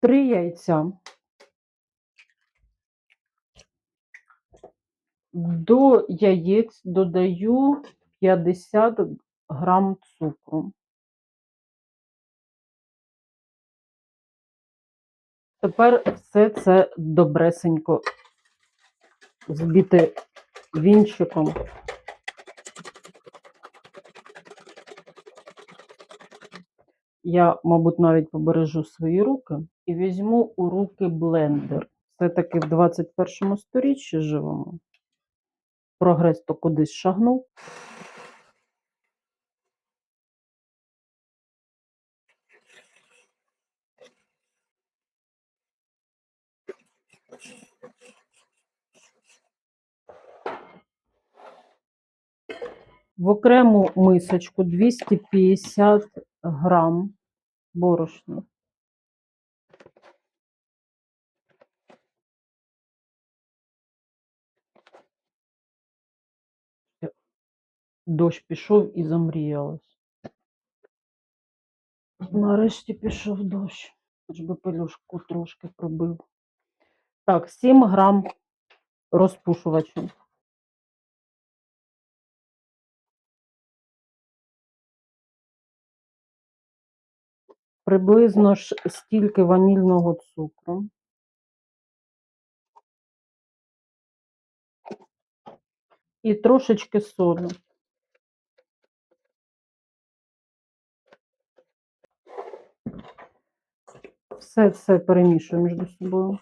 Три яйця. До яєць додаю 50 грам цукру. Тепер все це добресенько збити вінчиком. Я, мабуть, навіть побережу свої руки і візьму у руки блендер. Все-таки в 21 сторіччі живемо. Прогрес то кудись шагнув. В окрему мисочку 250 грам борошна. Дощ пішов і замріялась. Нарешті пішов дощ. Хоч би пелюшку трошки пробив. Так, 7 грам розпушувачу. Приблизно ж стільки ванільного цукру. І трошечки солі. Все це перемішую між собою.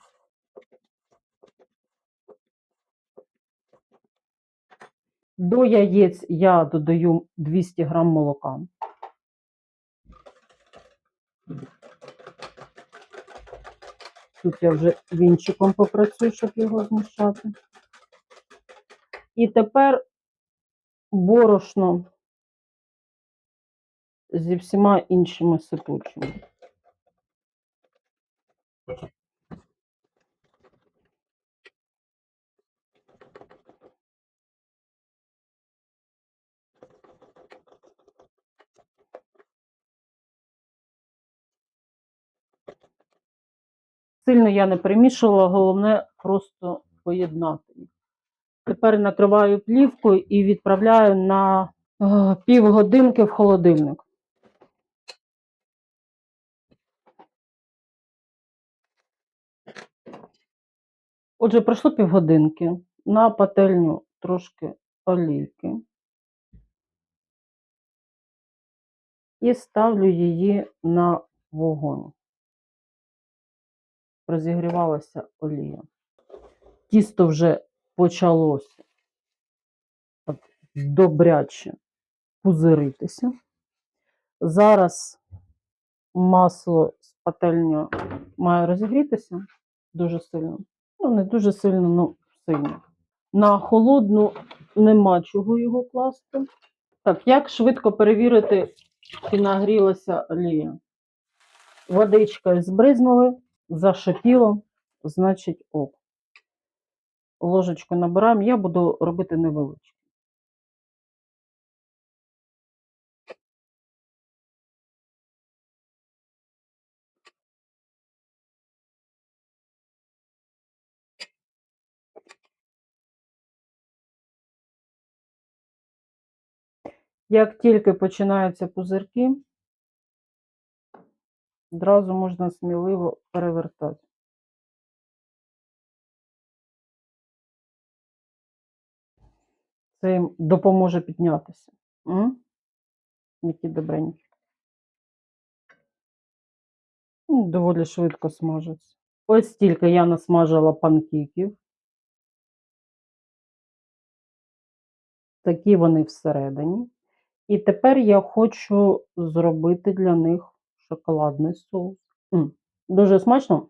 До яєць я додаю 200 грам молока. Тут я вже вінчиком попрацюю, щоб його змішати. І тепер борошно зі всіма іншими сипучими. Сильно я не перемішувала, головне просто поєднати їх. Тепер накриваю плівкою і відправляю на е, півгодинки в холодильник. Отже, пройшло півгодинки. На пательню трошки олійки. І ставлю її на вогонь. Розігрівалася олія. Тісто вже почалося добряче пузиритися. Зараз масло з пательню має розігрітися дуже сильно. Ну, не дуже сильно, ну сильно. На холодну нема чого його класти. Так, як швидко перевірити, чи нагрілася олія? Водичка збризнули, зашипіло, значить ок. Ложечку набираємо, я буду робити невеличку. Як тільки починаються пузирки, одразу можна сміливо перевертати. Це їм допоможе піднятися. М? Які добренькі. Ну, Доволі швидко смажаться. Ось стільки я насмажила панкейків. Такі вони всередині. І тепер я хочу зробити для них шоколадний соус. М, Дуже смачно,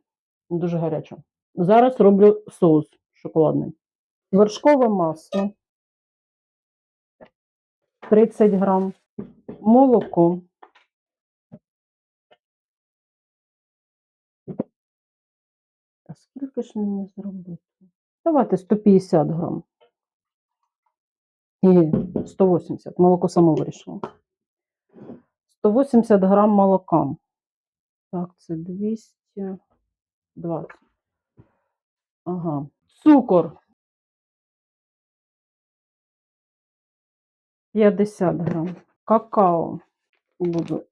дуже гаряче. Зараз роблю соус шоколадний. Вершкове масло 30 грам, молоко. А скільки ж мені зробити? Давайте 150 грам. І 180. Молоко само вирішило. 180 грам молока. Так, це 220. Ага. Цукор. 50 грам. Какао буду.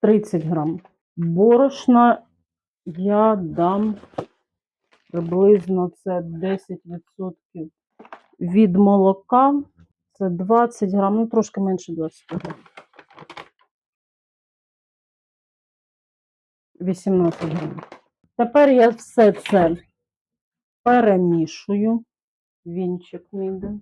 Тридцять грам. Борошна я дам приблизно це 10% від молока. Це 20 грам, ну трошки менше 20 грам. 18 грам. Тепер я все це перемішую. Вінчик мій йде.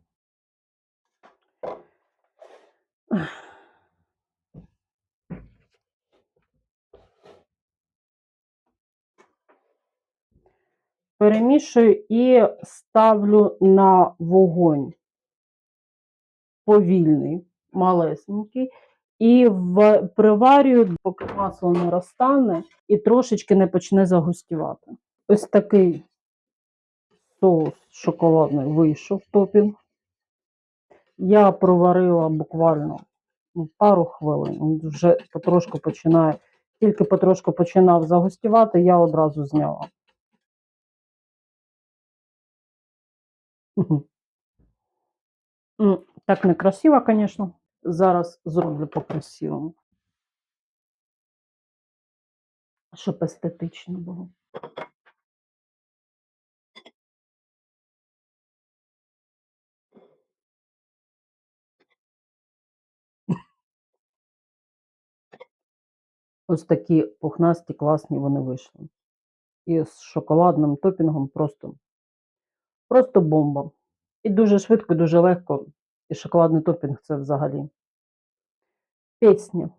Перемішую і ставлю на вогонь повільний, малесенький. І в, приварюю, поки масло не розтане і трошечки не почне загустівати. Ось такий соус шоколадний вийшов топінг. Я проварила буквально ну, пару хвилин. Він Вже потрошку починає, тільки потрошку починав загустівати, я одразу зняла. Мгм. Так некрасиво, звісно. Зараз зроблю по-красивому. Щоб естетично було. Ось такі пухнасті, класні вони вийшли. І з шоколадним топінгом просто, просто бомба. І дуже швидко, дуже легко. І шоколадний топінг це взагалі пісня.